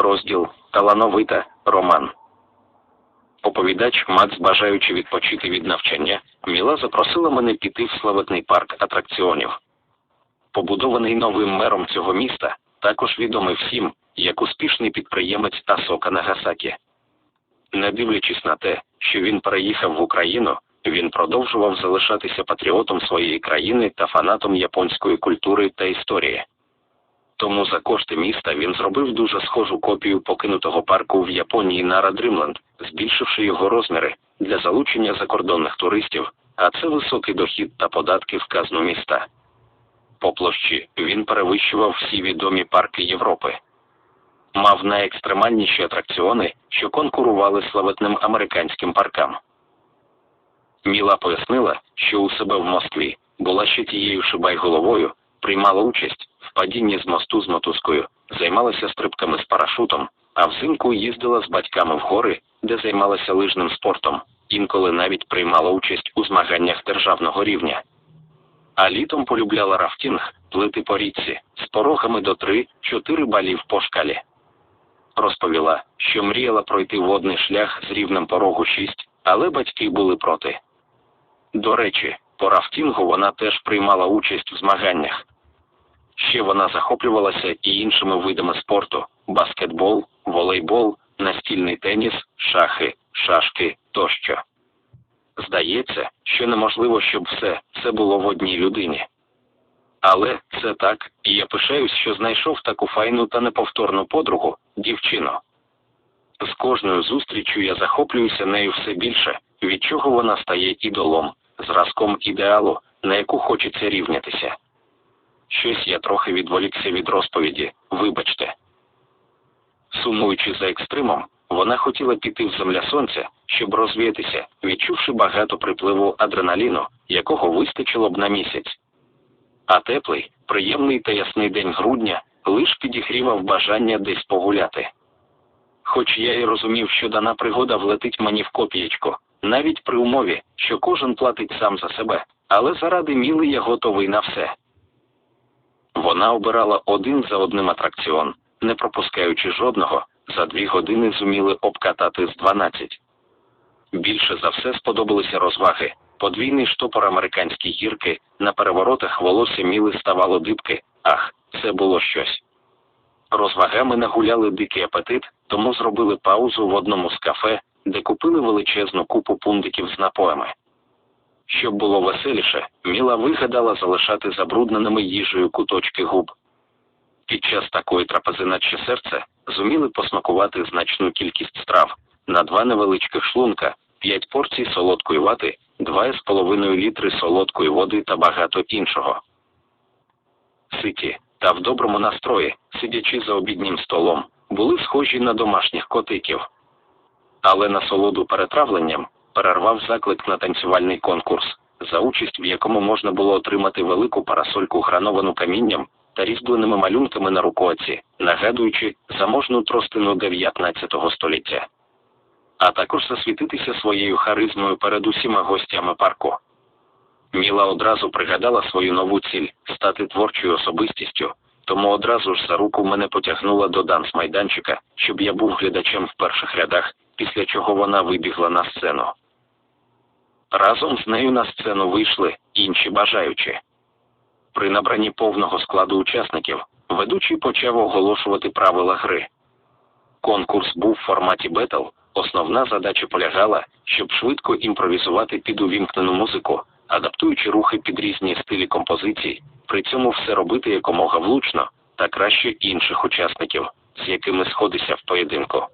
Розділ Талановита Роман. Оповідач Макс, бажаючи відпочити від навчання, Міла запросила мене піти в славетний парк атракціонів. Побудований новим мером цього міста, також відомий всім, як успішний підприємець Асока Нагасакі. Не дивлячись на те, що він переїхав в Україну, він продовжував залишатися патріотом своєї країни та фанатом японської культури та історії. Тому за кошти міста він зробив дуже схожу копію покинутого парку в Японії Нара Дрімленд, збільшивши його розміри для залучення закордонних туристів, а це високий дохід та податки в казну міста. По площі він перевищував всі відомі парки Європи. Мав найекстремальніші атракціони, що конкурували славетним американським паркам. Міла пояснила, що у себе в Москві була ще тією шибайголовою, приймала участь в падінні з мосту з мотузкою, займалася стрибками з парашутом, а взимку їздила з батьками в гори, де займалася лижним спортом, інколи навіть приймала участь у змаганнях державного рівня. А літом полюбляла рафтінг, плити по річці, з порогами до 3-4 балів по шкалі. Розповіла, що мріяла пройти водний шлях з рівнем порогу 6, але батьки були проти. До речі, по рафтінгу вона теж приймала участь в змаганнях. Ще вона захоплювалася і іншими видами спорту: баскетбол, волейбол, настільний теніс, шахи, шашки тощо. Здається, що неможливо, щоб все це було в одній людині. Але це так, і я пишаюсь, що знайшов таку файну та неповторну подругу, дівчину. З кожною зустрічю я захоплююся нею все більше, від чого вона стає ідолом, зразком ідеалу, на яку хочеться рівнятися. Щось я трохи відволікся від розповіді, вибачте. Сумуючи за екстримом, вона хотіла піти в земля сонця, щоб розвіятися, відчувши багато припливу адреналіну, якого вистачило б на місяць. А теплий, приємний та ясний день грудня лиш підігрівав бажання десь погуляти. Хоч я й розумів, що дана пригода влетить мені в копієчко, навіть при умові, що кожен платить сам за себе, але заради міли я готовий на все. Вона обирала один за одним атракціон, не пропускаючи жодного, за дві години зуміли обкатати з 12. Більше за все сподобалися розваги. Подвійний штопор американські гірки, на переворотах волосся міли ставало дибки, ах, це було щось. Розвагами нагуляли дикий апетит, тому зробили паузу в одному з кафе, де купили величезну купу пундиків з напоями. Щоб було веселіше, Міла вигадала залишати забрудненими їжею куточки губ. Під час такої трапези наче серце зуміли посмакувати значну кількість страв на два невеличких шлунка, п'ять порцій солодкої вати, два з половиною літри солодкої води та багато іншого. Ситі та в доброму настрої, сидячи за обіднім столом, були схожі на домашніх котиків. Але насолоду перетравленням перервав заклик на танцювальний конкурс, за участь в якому можна було отримати велику парасольку грановану камінням та різьбленими малюнками на рукоці, нагадуючи заможну тростину 19 століття. А також засвітитися своєю харизмою перед усіма гостями парку. Міла одразу пригадала свою нову ціль стати творчою особистістю, тому одразу ж за руку мене потягнула до данс-майданчика, щоб я був глядачем в перших рядах, після чого вона вибігла на сцену. Разом з нею на сцену вийшли інші бажаючі. При набранні повного складу учасників ведучий почав оголошувати правила гри. Конкурс був в форматі бетл. Основна задача полягала, щоб швидко імпровізувати під увімкнену музику, адаптуючи рухи під різні стилі композицій, при цьому все робити якомога влучно та краще інших учасників, з якими сходися в поєдинку.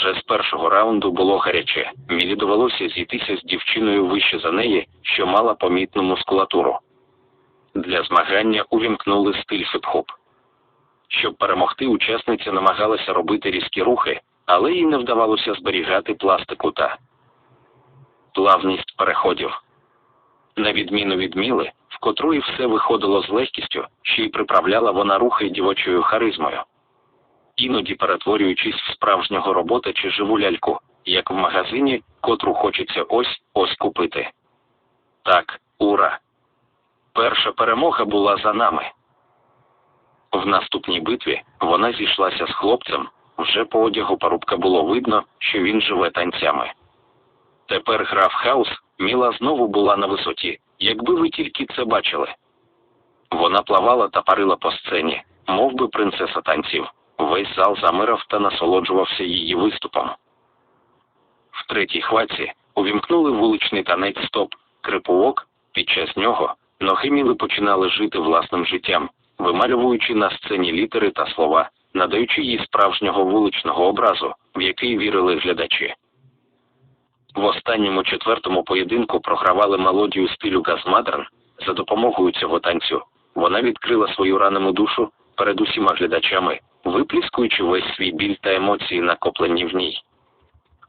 Вже з першого раунду було гаряче. Мілі довелося зійтися з дівчиною вище за неї, що мала помітну мускулатуру. Для змагання увімкнули стиль хіп-хоп. Щоб перемогти, учасниця намагалася робити різкі рухи, але їй не вдавалося зберігати пластику та плавність переходів. На відміну від Міли, в котрої все виходило з легкістю, ще й приправляла вона рухи дівочою харизмою іноді перетворюючись в справжнього робота чи живу ляльку, як в магазині, котру хочеться ось ось купити. Так, ура! Перша перемога була за нами. В наступній битві вона зійшлася з хлопцем, вже по одягу парубка було видно, що він живе танцями. Тепер гра в хаос, Міла знову була на висоті, якби ви тільки це бачили. Вона плавала та парила по сцені, мов би принцеса танців. Весь зал замирав та насолоджувався її виступом. В третій хваці увімкнули вуличний танець стоп, крипувок, під час нього ноги Міли починали жити власним життям, вималюючи на сцені літери та слова, надаючи їй справжнього вуличного образу, в який вірили глядачі. В останньому четвертому поєдинку програвали мелодію стилю Газмадерн. За допомогою цього танцю вона відкрила свою ранену душу перед усіма глядачами, випліскуючи весь свій біль та емоції, накоплені в ній,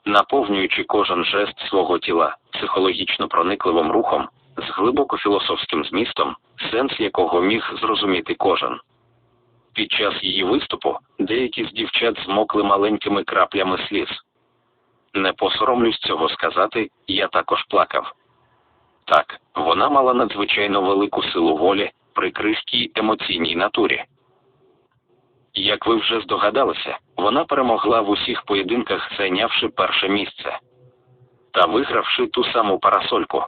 наповнюючи кожен жест свого тіла психологічно проникливим рухом, з глибоко філософським змістом, сенс якого міг зрозуміти кожен. Під час її виступу деякі з дівчат змокли маленькими краплями сліз. Не посоромлюсь цього сказати, я також плакав. Так, вона мала надзвичайно велику силу волі при крихкій емоційній натурі. Як ви вже здогадалися, вона перемогла в усіх поєдинках, зайнявши перше місце та вигравши ту саму парасольку.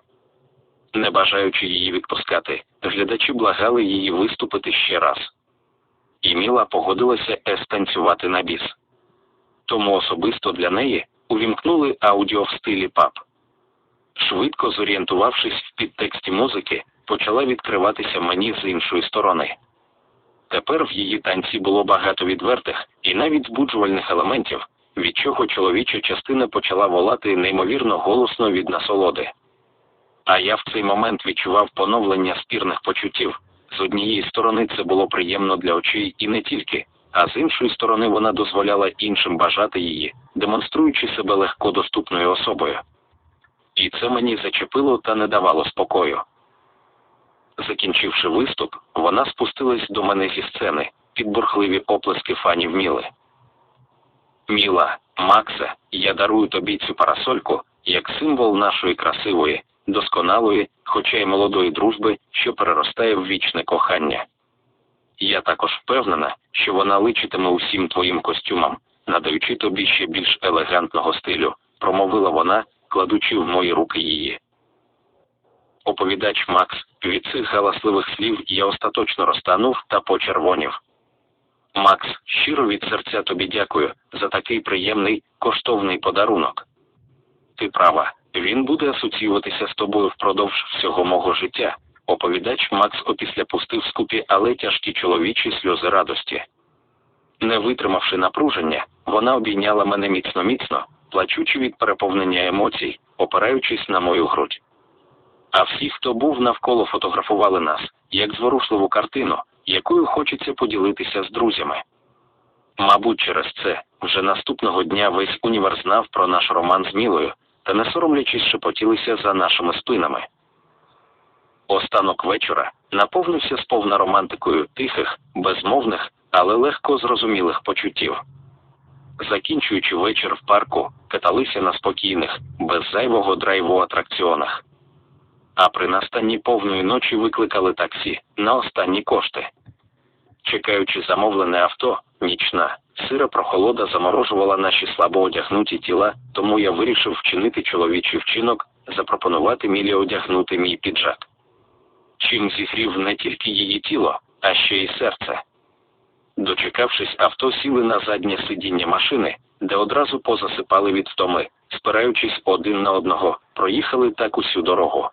Не бажаючи її відпускати, глядачі благали її виступити ще раз. І Міла погодилася естанцювати на біс. Тому особисто для неї увімкнули аудіо в стилі пап. Швидко зорієнтувавшись в підтексті музики, почала відкриватися мені з іншої сторони. Тепер в її танці було багато відвертих і навіть збуджувальних елементів, від чого чоловіча частина почала волати неймовірно голосно від насолоди. А я в цей момент відчував поновлення спірних почуттів. З однієї сторони це було приємно для очей і не тільки, а з іншої сторони вона дозволяла іншим бажати її, демонструючи себе легко доступною особою. І це мені зачепило та не давало спокою. Закінчивши виступ, вона спустилась до мене зі сцени під бурхливі оплески фанів Міли. Міла, Максе, я дарую тобі цю парасольку як символ нашої красивої, досконалої, хоча й молодої дружби, що переростає в вічне кохання. Я також впевнена, що вона личитиме усім твоїм костюмам, надаючи тобі ще більш елегантного стилю, промовила вона, кладучи в мої руки її. Оповідач Макс, від цих галасливих слів я остаточно розтанув та почервонів. Макс, щиро від серця тобі дякую за такий приємний, коштовний подарунок. Ти права, він буде асоціюватися з тобою впродовж всього мого життя. Оповідач Макс опісля пустив скупі, але тяжкі чоловічі сльози радості. Не витримавши напруження, вона обійняла мене міцно міцно, плачучи від переповнення емоцій, опираючись на мою грудь. А всі, хто був навколо, фотографували нас, як зворушливу картину, якою хочеться поділитися з друзями. Мабуть, через це вже наступного дня весь універ знав про наш роман з Мілою, та не соромлячись шепотілися за нашими спинами. Останок вечора наповнився сповна романтикою тихих, безмовних, але легко зрозумілих почуттів. Закінчуючи вечір в парку, каталися на спокійних, без зайвого драйву атракціонах. А при настанні повної ночі викликали таксі на останні кошти. Чекаючи замовлене авто, нічна, сира прохолода заморожувала наші слабо одягнуті тіла, тому я вирішив вчинити чоловічий вчинок, запропонувати Мілі одягнути мій піджак. Чим зігрів не тільки її тіло, а ще й серце. Дочекавшись, авто сіли на заднє сидіння машини, де одразу позасипали від втоми, спираючись один на одного, проїхали так усю дорогу.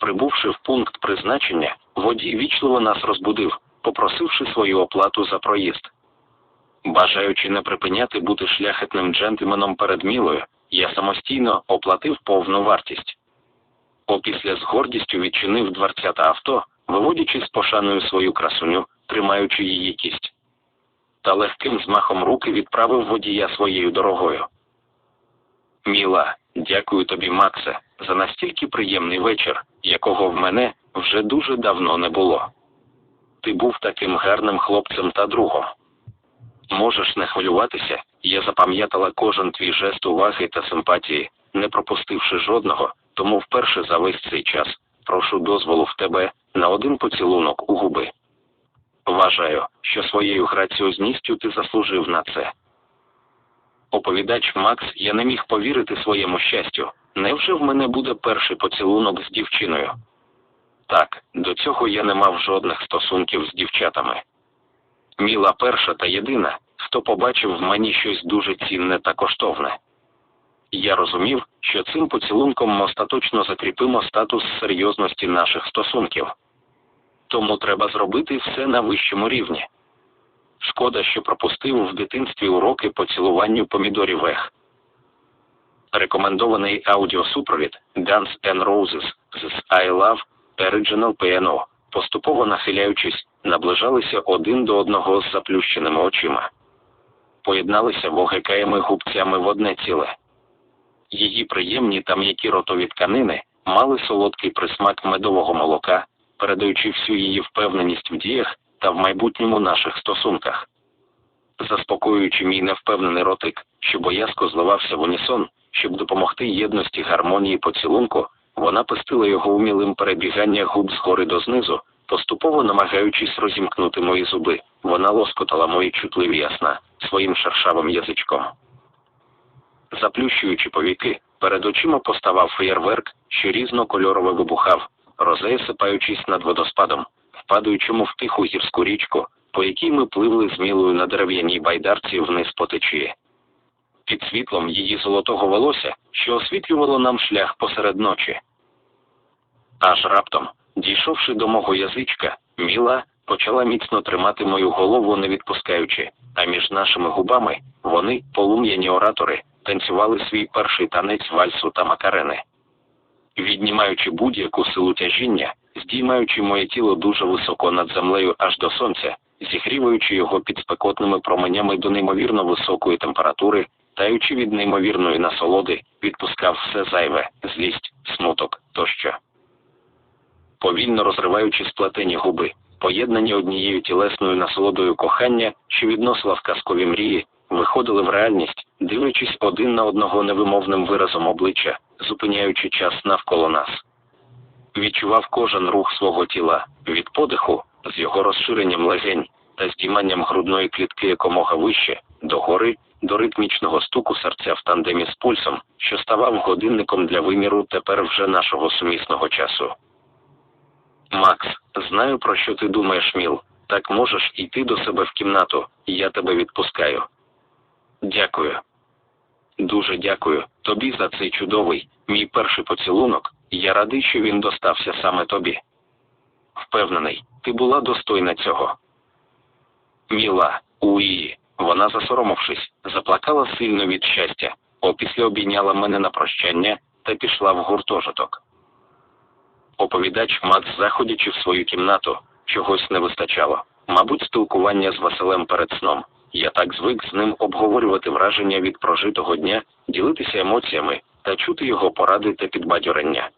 Прибувши в пункт призначення, водій вічливо нас розбудив, попросивши свою оплату за проїзд. Бажаючи не припиняти бути шляхетним джентльменом перед Мілою, я самостійно оплатив повну вартість. Опісля з гордістю відчинив дверцята авто, виводячи з пошаною свою красуню, тримаючи її кість. Та легким змахом руки відправив водія своєю дорогою. Міла, дякую тобі, Максе, за настільки приємний вечір, якого в мене вже дуже давно не було. Ти був таким гарним хлопцем та другом. Можеш не хвилюватися, я запам'ятала кожен твій жест уваги та симпатії, не пропустивши жодного, тому вперше за весь цей час прошу дозволу в тебе на один поцілунок у губи. Вважаю, що своєю граціозністю ти заслужив на це. Оповідач Макс, я не міг повірити своєму щастю. Невже в мене буде перший поцілунок з дівчиною? Так, до цього я не мав жодних стосунків з дівчатами. Міла перша та єдина, хто побачив в мені щось дуже цінне та коштовне. Я розумів, що цим поцілунком ми остаточно закріпимо статус серйозності наших стосунків. Тому треба зробити все на вищому рівні. Шкода, що пропустив в дитинстві уроки по цілуванню помідорів ех. Рекомендований аудіосупровід Guns N' Roses з I Love Original Piano, поступово нахиляючись, наближалися один до одного з заплющеними очима. Поєдналися вогикаєми губцями в одне ціле. Її приємні та м'які ротові тканини мали солодкий присмак медового молока, передаючи всю її впевненість в діях та в майбутньому наших стосунках. Заспокоюючи мій невпевнений ротик, що боязко зливався в унісон, щоб допомогти єдності гармонії поцілунку, вона пестила його умілим перебігання губ згори до знизу, поступово намагаючись розімкнути мої зуби. Вона лоскотала мої чутливі ясна своїм шершавим язичком. Заплющуючи повіки, перед очима поставав феєрверк, що різнокольорово вибухав, розея сипаючись над водоспадом, впадаючому в тиху гірську річку, по якій ми пливли з мілою на дерев'яній байдарці вниз по течії. Під світлом її золотого волосся, що освітлювало нам шлях посеред ночі. Аж раптом, дійшовши до мого язичка, Міла почала міцно тримати мою голову, не відпускаючи, а між нашими губами вони, полум'яні оратори, танцювали свій перший танець вальсу та макарени. Віднімаючи будь-яку силу тяжіння, здіймаючи моє тіло дуже високо над землею аж до сонця, зігріваючи його під спекотними променями до неймовірно високої температури, таючи від неймовірної насолоди, відпускав все зайве, злість, смуток тощо. Повільно розриваючи сплетені губи, поєднані однією тілесною насолодою кохання, що відносила в казкові мрії, виходили в реальність, дивлячись один на одного невимовним виразом обличчя, зупиняючи час навколо нас. Відчував кожен рух свого тіла, від подиху, з його розширенням легень та здійманням грудної клітки якомога вище, до гори, до ритмічного стуку серця в тандемі з пульсом, що ставав годинником для виміру тепер вже нашого сумісного часу. Макс, знаю про що ти думаєш, Міл. Так можеш йти до себе в кімнату, я тебе відпускаю. Дякую. Дуже дякую тобі за цей чудовий, мій перший поцілунок, я радий, що він достався саме тобі. Впевнений, ти була достойна цього. Міла, уї, вона, засоромившись, заплакала сильно від щастя, опісля обійняла мене на прощання та пішла в гуртожиток. Оповідач Мац, заходячи в свою кімнату, чогось не вистачало, мабуть, спілкування з Василем перед сном. Я так звик з ним обговорювати враження від прожитого дня, ділитися емоціями та чути його поради та підбадьорення.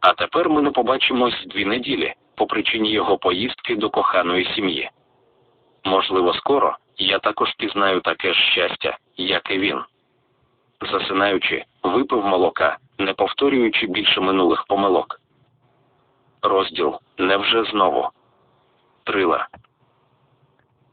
А тепер ми не побачимось дві неділі по причині його поїздки до коханої сім'ї. Можливо, скоро я також пізнаю таке ж щастя, як і він. Засинаючи, випив молока, не повторюючи більше минулих помилок. Розділ невже знову. Трила.